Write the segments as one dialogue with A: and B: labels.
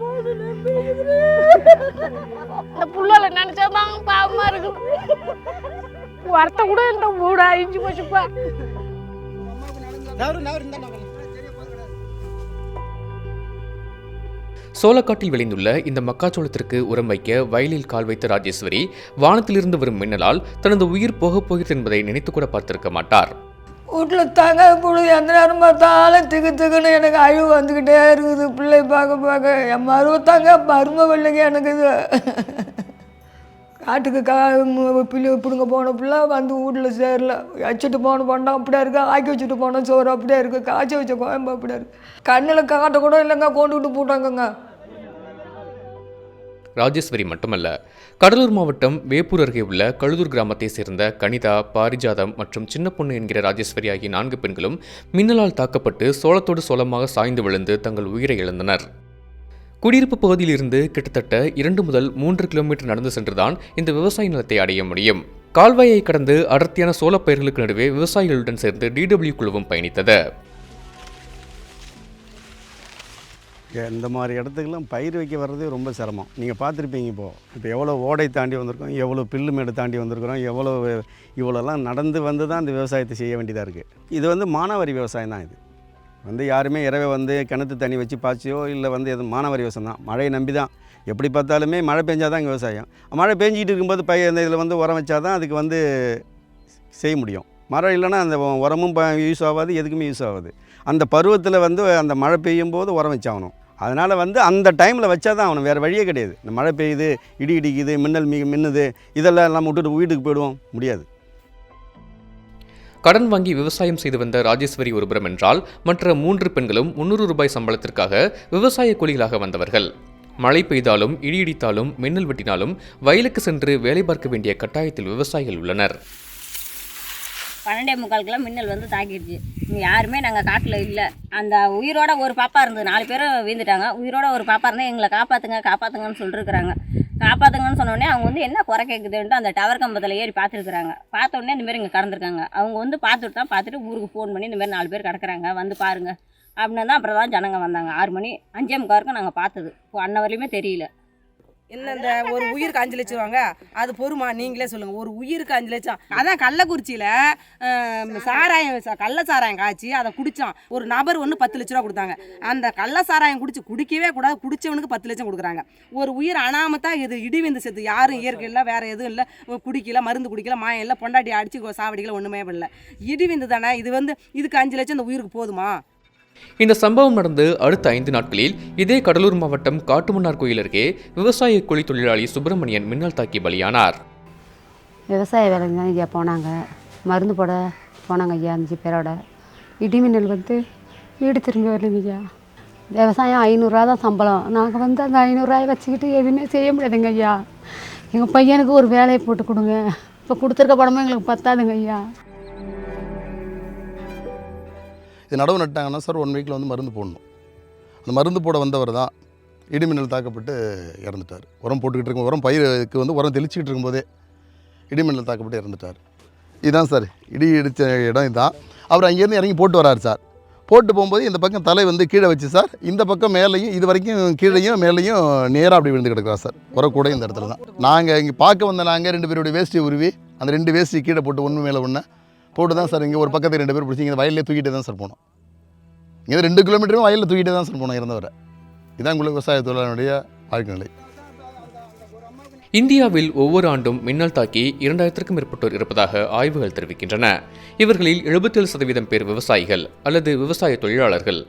A: இந்த புள்ளால பாவமா வரத்த கூட இந்த போச்சுப்பா சோளக்காட்டில் விளைந்துள்ள இந்த மக்காச்சோளத்திற்கு உரம் வைக்க வயலில் கால் வைத்த ராஜேஸ்வரி வானத்திலிருந்து வரும் மின்னலால் தனது உயிர் போகப் போகிறது என்பதை நினைத்து கூட பார்த்திருக்க மாட்டார்
B: வீட்டில் தாங்க பொழுது எந்த நேரம் பார்த்தாலும் திக்கு திக்குன்னு எனக்கு அழிவு வந்துக்கிட்டே இருக்குது பிள்ளை பார்க்க பார்க்க என் மருவத்தாங்க மருமவில்லைங்க எனக்கு இது காட்டுக்கு கா பிள்ளை பிடுங்க போன பிள்ளை வந்து வீட்டில் சேரல வச்சுட்டு போன பண்டம் அப்படியே இருக்கா ஆக்கி வச்சுட்டு போனோம் சோறு அப்படியே இருக்குது காய்ச்சி வச்ச கோயம்பு அப்படியே இருக்குது கண்ணில் காட்ட கூட இல்லைங்க கொண்டுகிட்டு போட்டாங்கங்க
A: ராஜேஸ்வரி மட்டுமல்ல கடலூர் மாவட்டம் வேப்பூர் அருகே உள்ள கழுதூர் கிராமத்தை சேர்ந்த கனிதா பாரிஜாதம் மற்றும் சின்ன பொண்ணு என்கிற ராஜேஸ்வரி ஆகிய நான்கு பெண்களும் மின்னலால் தாக்கப்பட்டு சோளத்தோடு சோளமாக சாய்ந்து விழுந்து தங்கள் உயிரை இழந்தனர் குடியிருப்பு பகுதியிலிருந்து கிட்டத்தட்ட இரண்டு முதல் மூன்று கிலோமீட்டர் நடந்து சென்றுதான் இந்த விவசாய நிலத்தை அடைய முடியும் கால்வாயை கடந்து அடர்த்தியான சோளப்பயிர்களுக்கு நடுவே விவசாயிகளுடன் சேர்ந்து டிடபிள்யூ குழுவும் பயணித்தது
C: இந்த மாதிரி இடத்துக்கெல்லாம் பயிர் வைக்க வர்றதே ரொம்ப சிரமம் நீங்கள் பார்த்துருப்பீங்க இப்போது இப்போ எவ்வளோ ஓடை தாண்டி வந்திருக்கோம் எவ்வளோ பில்லு மேடு தாண்டி வந்திருக்கிறோம் எவ்வளோ இவ்வளோலாம் நடந்து வந்து தான் இந்த விவசாயத்தை செய்ய வேண்டியதாக இருக்குது இது வந்து மானாவாரி விவசாயம் தான் இது வந்து யாருமே இரவே வந்து கிணத்து தண்ணி வச்சு பாய்ச்சியோ இல்லை வந்து எதுவும் மானாவாரி விவசாயம் தான் மழையை நம்பி தான் எப்படி பார்த்தாலுமே மழை பெஞ்சால் தான் விவசாயம் மழை பெஞ்சிக்கிட்டு இருக்கும்போது பய இந்த இதில் வந்து உரம் வச்சா தான் அதுக்கு வந்து செய்ய முடியும் மரம் இல்லைன்னா அந்த உரமும் யூஸ் ஆகாது எதுக்குமே யூஸ் ஆகாது அந்த பருவத்தில் வந்து அந்த மழை பெய்யும் போது உரம் வச்சாகணும் அதனால் வந்து அந்த டைமில் வச்சா தான் அவனை வேறு வழியே கிடையாது இந்த மழை பெய்யுது இடி இடிக்குது மின்னல் மிக மின்னுது இதெல்லாம் நம்ம விட்டுட்டு வீட்டுக்கு போயிடுவோம் முடியாது
A: கடன் வாங்கி விவசாயம் செய்து வந்த ராஜேஸ்வரி ஒருபுறம் என்றால் மற்ற மூன்று பெண்களும் முன்னூறு ரூபாய் சம்பளத்திற்காக விவசாய கூலிகளாக வந்தவர்கள் மழை பெய்தாலும் இடித்தாலும் மின்னல் வெட்டினாலும் வயலுக்கு சென்று வேலை பார்க்க வேண்டிய கட்டாயத்தில் விவசாயிகள் உள்ளனர்
D: பன்னெண்டே முக்கால் மின்னல் வந்து தாக்கிடுச்சு யாருமே நாங்கள் காட்டில் இல்லை அந்த உயிரோட ஒரு பாப்பா இருந்தது நாலு பேரும் வீழ்ந்துட்டாங்க உயிரோட ஒரு பாப்பா இருந்தால் எங்களை காப்பாற்றுங்க காப்பாற்றுங்கன்னு சொல்லிருக்கிறாங்க காப்பாற்றுங்கன்னு சொன்னோடனே அவங்க வந்து என்ன குறை கேட்குதுன்ட்டு அந்த டவர் கம்பத்தில் ஏறி பார்த்துருக்குறாங்க பார்த்தோன்னே இந்தமாரி இங்கே கடந்துருக்காங்க அவங்க வந்து பார்த்துட்டு தான் பார்த்துட்டு ஊருக்கு ஃபோன் பண்ணி இந்தமாரி நாலு பேர் கிடக்குறாங்க வந்து பாருங்கள் அப்படின்னா தான் அப்புறம் தான் ஜனங்க வந்தாங்க ஆறு மணி அஞ்சே முக்காருக்கும் நாங்கள் பார்த்தது இப்போ அன்ன வரையுமே தெரியல
E: என்ன இந்த ஒரு உயிருக்கு அஞ்சு லட்சம் ரூபாங்க அது பொறுமா நீங்களே சொல்லுங்க ஒரு உயிருக்கு அஞ்சு லட்சம் அதான் கள்ளக்குறிச்சியில் சாராயம் கள்ள சாராயம் காய்ச்சி அதை குடித்தான் ஒரு நபர் ஒன்று பத்து லட்ச ரூபா கொடுத்தாங்க அந்த கள்ள சாராயம் குடிச்சு குடிக்கவே கூடாது குடிச்சவனுக்கு பத்து லட்சம் கொடுக்குறாங்க ஒரு உயிர் அனாமத்தான் இது இடிவிந்து செத்து யாரும் இயற்கை இல்லை வேற எதுவும் இல்லை குடிக்கல மருந்து குடிக்கல மாயம் இல்லை பொண்டாட்டி அடிச்சு சாவடிக்கல ஒன்றுமே பண்ணல இடிவிந்து தானே இது வந்து இதுக்கு அஞ்சு லட்சம் இந்த உயிருக்கு போதுமா
A: இந்த சம்பவம் நடந்து அடுத்த ஐந்து நாட்களில் இதே கடலூர் மாவட்டம் காட்டுமன்னார் கோயில் அருகே விவசாய கூலி தொழிலாளி சுப்பிரமணியன் மின்னல் தாக்கி பலியானார்
F: விவசாய வேலைங்க தான் ஐயா போனாங்க மருந்து போட போனாங்க ஐயா அஞ்சு பேரோட இடி மின்னல் வந்து வீடு திரும்பி வரலைங்க ஐயா விவசாயம் ஐநூறுரூவா தான் சம்பளம் நாங்கள் வந்து அந்த ஐநூறுரூவாய வச்சுக்கிட்டு எதுவுமே செய்ய முடியாதுங்க ஐயா எங்கள் பையனுக்கு ஒரு வேலையை போட்டு கொடுங்க இப்போ கொடுத்துருக்க படமும் எங்களுக்கு பத்தாதுங்க ஐயா
G: இது நடவு நட்டாங்கன்னா சார் ஒன் வீக்கில் வந்து மருந்து போடணும் அந்த மருந்து போட வந்தவர் தான் இடிமின்னல் தாக்கப்பட்டு இறந்துட்டார் உரம் போட்டுக்கிட்டு இருக்கும் உரம் பயிருக்கு வந்து உரம் தெளிச்சிக்கிட்டு இருக்கும்போதே இடிமின்னல் தாக்கப்பட்டு இறந்துட்டார் இதுதான் சார் இடி இடித்த இடம் இதுதான் அவர் அங்கேருந்து இறங்கி போட்டு வரார் சார் போட்டு போகும்போது இந்த பக்கம் தலை வந்து கீழே வச்சு சார் இந்த பக்கம் மேலேயும் இது வரைக்கும் கீழேயும் மேலேயும் நேராக அப்படி விழுந்து கிடக்கிறார் சார் உரக்கூட இந்த இடத்துல தான் நாங்கள் இங்கே பார்க்க வந்த நாங்கள் ரெண்டு பேருடைய வேஷ்டி உருவி அந்த ரெண்டு வேஷ்டி கீழே போட்டு ஒன்று மேலே ஒன்று போட்டு தான் சார் இங்கே ஒரு பக்கத்துக்கு ரெண்டு பேர் பிடிச்சி இங்கே வயலில் தூக்கிட்டு தான் சார் போனோம் இங்கே ரெண்டு கிலோமீட்டரும் வயலில் தூக்கிட்டு தான் சார் போனோம் இறந்தவரை இதான் உங்களுக்கு விவசாய தொழிலாளனுடைய வாழ்க்கை நிலை
A: இந்தியாவில் ஒவ்வொரு ஆண்டும் மின்னல் தாக்கி இரண்டாயிரத்திற்கும் மேற்பட்டோர் இருப்பதாக ஆய்வுகள் தெரிவிக்கின்றன இவர்களில் எழுபத்தேழு சதவீதம் பேர் விவசாயிகள் அல்லது விவசாய தொழிலாளர்கள்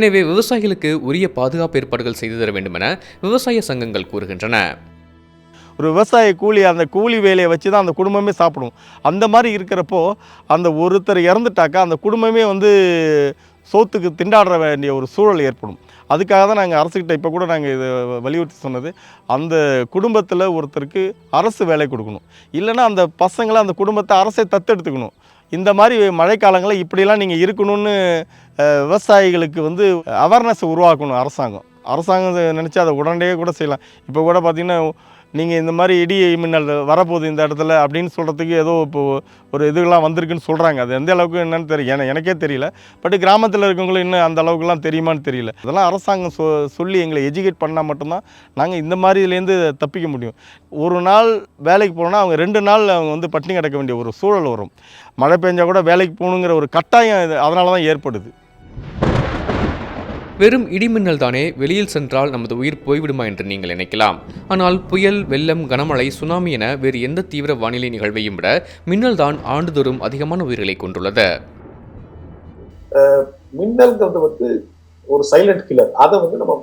A: எனவே விவசாயிகளுக்கு உரிய பாதுகாப்பு ஏற்பாடுகள் செய்து தர வேண்டும் என விவசாய சங்கங்கள் கூறுகின்றன
H: ஒரு விவசாய கூலி அந்த கூலி வேலையை வச்சு தான் அந்த குடும்பமே சாப்பிடும் அந்த மாதிரி இருக்கிறப்போ அந்த ஒருத்தர் இறந்துட்டாக்கா அந்த குடும்பமே வந்து சோத்துக்கு திண்டாடுற வேண்டிய ஒரு சூழல் ஏற்படும் அதுக்காக தான் நாங்கள் அரசுக்கிட்ட இப்போ கூட நாங்கள் இதை வலியுறுத்தி சொன்னது அந்த குடும்பத்தில் ஒருத்தருக்கு அரசு வேலை கொடுக்கணும் இல்லைன்னா அந்த பசங்களை அந்த குடும்பத்தை அரசே தத்தெடுத்துக்கணும் இந்த மாதிரி மழைக்காலங்களில் இப்படிலாம் நீங்கள் இருக்கணும்னு விவசாயிகளுக்கு வந்து அவேர்னஸ் உருவாக்கணும் அரசாங்கம் அரசாங்கம் நினச்சி அதை உடனடியாக கூட செய்யலாம் இப்போ கூட பார்த்திங்கன்னா நீங்கள் இந்த மாதிரி இடி மின்னல் வரப்போகுது இந்த இடத்துல அப்படின்னு சொல்கிறதுக்கு ஏதோ இப்போது ஒரு இதுகளாம் வந்திருக்குன்னு சொல்கிறாங்க அது எந்த அளவுக்கு என்னென்னு தெரியும் எனக்கே தெரியல பட் கிராமத்தில் இருக்கவங்களும் இன்னும் அந்த அளவுக்குலாம் தெரியுமான்னு தெரியல அதெல்லாம் அரசாங்கம் சொ சொல்லி எங்களை எஜுகேட் பண்ணால் மட்டும்தான் நாங்கள் இந்த மாதிரிலேருந்து தப்பிக்க முடியும் ஒரு நாள் வேலைக்கு போனோன்னா அவங்க ரெண்டு நாள் அவங்க வந்து பட்டினி கிடக்க வேண்டிய ஒரு சூழல் வரும் மழை பெஞ்சால் கூட வேலைக்கு போகணுங்கிற ஒரு கட்டாயம் அதனால தான் ஏற்படுது
A: வெறும் இடிமின்னல் தானே வெளியில் சென்றால் நமது உயிர் போய்விடுமா என்று நீங்கள் நினைக்கலாம் ஆனால் புயல் வெள்ளம் கனமழை சுனாமி என வேறு எந்த தீவிர வானிலை நிகழ்வையும் விட மின்னல் தான் ஆண்டுதோறும் அதிகமான உயிர்களை கொண்டுள்ளது
I: மின்னல்ங்கிறது வந்து ஒரு சைலண்ட் கில்லர் அதை வந்து நம்ம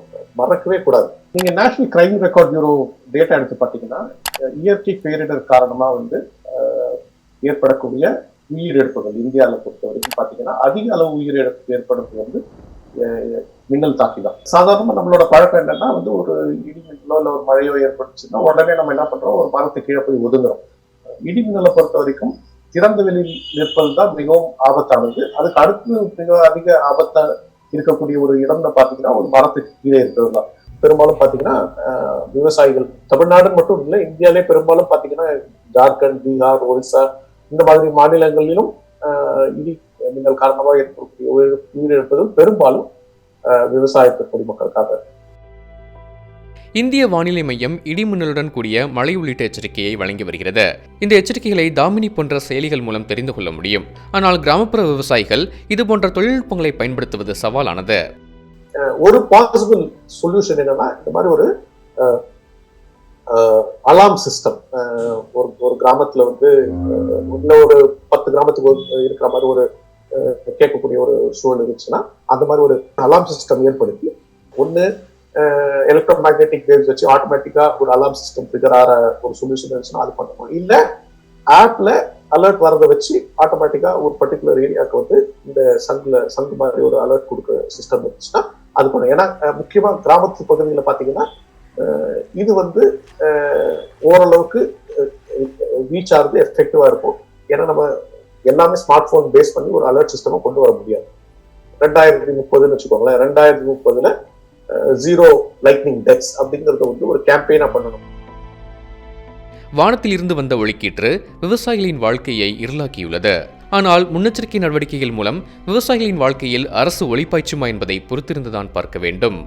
I: மறக்கவே கூடாது நீங்க national crime record bureau data எடுத்து பார்த்தீங்கன்னா இயற்கை பேரிடர் காரணமாக வந்து ஏற்படக்கூடிய உயிரிழப்புகள் இந்தியாவில் பொறுத்த வரைக்கும் பார்த்தீங்கன்னா அதிக அளவு உயிரிழப்பு ஏற்படுறது வந்து மின்னல் தாக்கி தான் சாதாரணமாக நம்மளோட பழக்கம் என்னன்னா வந்து ஒரு இடிமின்னலோ இல்லை ஒரு மழையோ ஏற்பட்டுச்சுன்னா உடனே நம்ம என்ன பண்ணுறோம் ஒரு மரத்து கீழே போய் ஒதுங்குறோம் இடிமின்னலை பொறுத்த வரைக்கும் திறந்த வெளியில் நிற்பது தான் மிகவும் ஆபத்தானது அதுக்கு அடுத்து மிக அதிக ஆபத்தை இருக்கக்கூடிய ஒரு இடம்னு பார்த்தீங்கன்னா ஒரு மரத்துக்கு கீழே இருக்கிறது தான் பெரும்பாலும் பார்த்தீங்கன்னா விவசாயிகள் தமிழ்நாடு மட்டும் இல்லை இந்தியாவிலே பெரும்பாலும் பார்த்தீங்கன்னா ஜார்க்கண்ட் பீகார் ஒரிசா இந்த மாதிரி மாநிலங்களிலும் இடி மின்னல் காரணமாக ஏற்படக்கூடிய உயிரிழப்பதும் பெரும்பாலும் விவசாயத்து பொதுமக்களுக்காக
A: இந்திய வானிலை மையம் இடிமின்னலுடன் கூடிய மழை உள்ளிட்ட எச்சரிக்கையை வழங்கி வருகிறது இந்த எச்சரிக்கைகளை தாமினி போன்ற செயலிகள் மூலம் தெரிந்து கொள்ள முடியும் ஆனால் கிராமப்புற விவசாயிகள் இது போன்ற தொழில்நுட்பங்களை பயன்படுத்துவது சவாலானது
J: ஒரு பாசிபிள் சொல்யூஷன் என்னன்னா இந்த மாதிரி ஒரு அலாம் சிஸ்டம் ஒரு ஒரு கிராமத்துல வந்து ஒரு பத்து கிராமத்துக்கு இருக்கிற மாதிரி ஒரு கேட்கக்கூடிய ஒரு சூழல் இருந்துச்சுன்னா அந்த மாதிரி ஒரு அலாம் சிஸ்டம் ஏற்படுத்தி ஒன்று எலக்ட்ரோ மேக்னெட்டிக் வேவ்ஸ் வச்சு ஆட்டோமேட்டிக்காக ஒரு அலாம் சிஸ்டம் ஃபிகர் ஆகிற ஒரு சொல்யூஷன் இருந்துச்சுன்னா அது பண்ணணும் இல்லை ஆப்பில் அலர்ட் வரதை வச்சு ஆட்டோமேட்டிக்காக ஒரு பர்டிகுலர் ஏரியாவுக்கு வந்து இந்த சங்கில் சங்கு மாதிரி ஒரு அலர்ட் கொடுக்குற சிஸ்டம் இருந்துச்சுன்னா அது பண்ணும் ஏன்னா முக்கியமாக கிராமத்து பகுதியில் பார்த்தீங்கன்னா இது வந்து ஓரளவுக்கு வீச் ஆகிறது எஃபெக்டிவாக இருக்கும் ஏன்னா நம்ம எல்லாமே ஸ்மார்ட் ஃபோன் பேஸ் பண்ணி ஒரு அலர்ட் சிஸ்டமும் கொண்டு வர முடியாது ரெண்டாயிரத்தி முப்பதுன்னு வச்சுக்கோங்களேன் ரெண்டாயிரத்தி முப்பதுல ஜீரோ லைட்னிங் டெத்ஸ் அப்படிங்கிறத வந்து ஒரு கேம்பெயினா பண்ணணும்
A: வானத்தில் இருந்து வந்த ஒழுக்கீற்று விவசாயிகளின் வாழ்க்கையை இருளாக்கியுள்ளது ஆனால் முன்னெச்சரிக்கை நடவடிக்கைகள் மூலம் விவசாயிகளின் வாழ்க்கையில் அரசு ஒளிப்பாய்ச்சுமா என்பதை பொறுத்திருந்துதான் பார்க்க வேண்டும்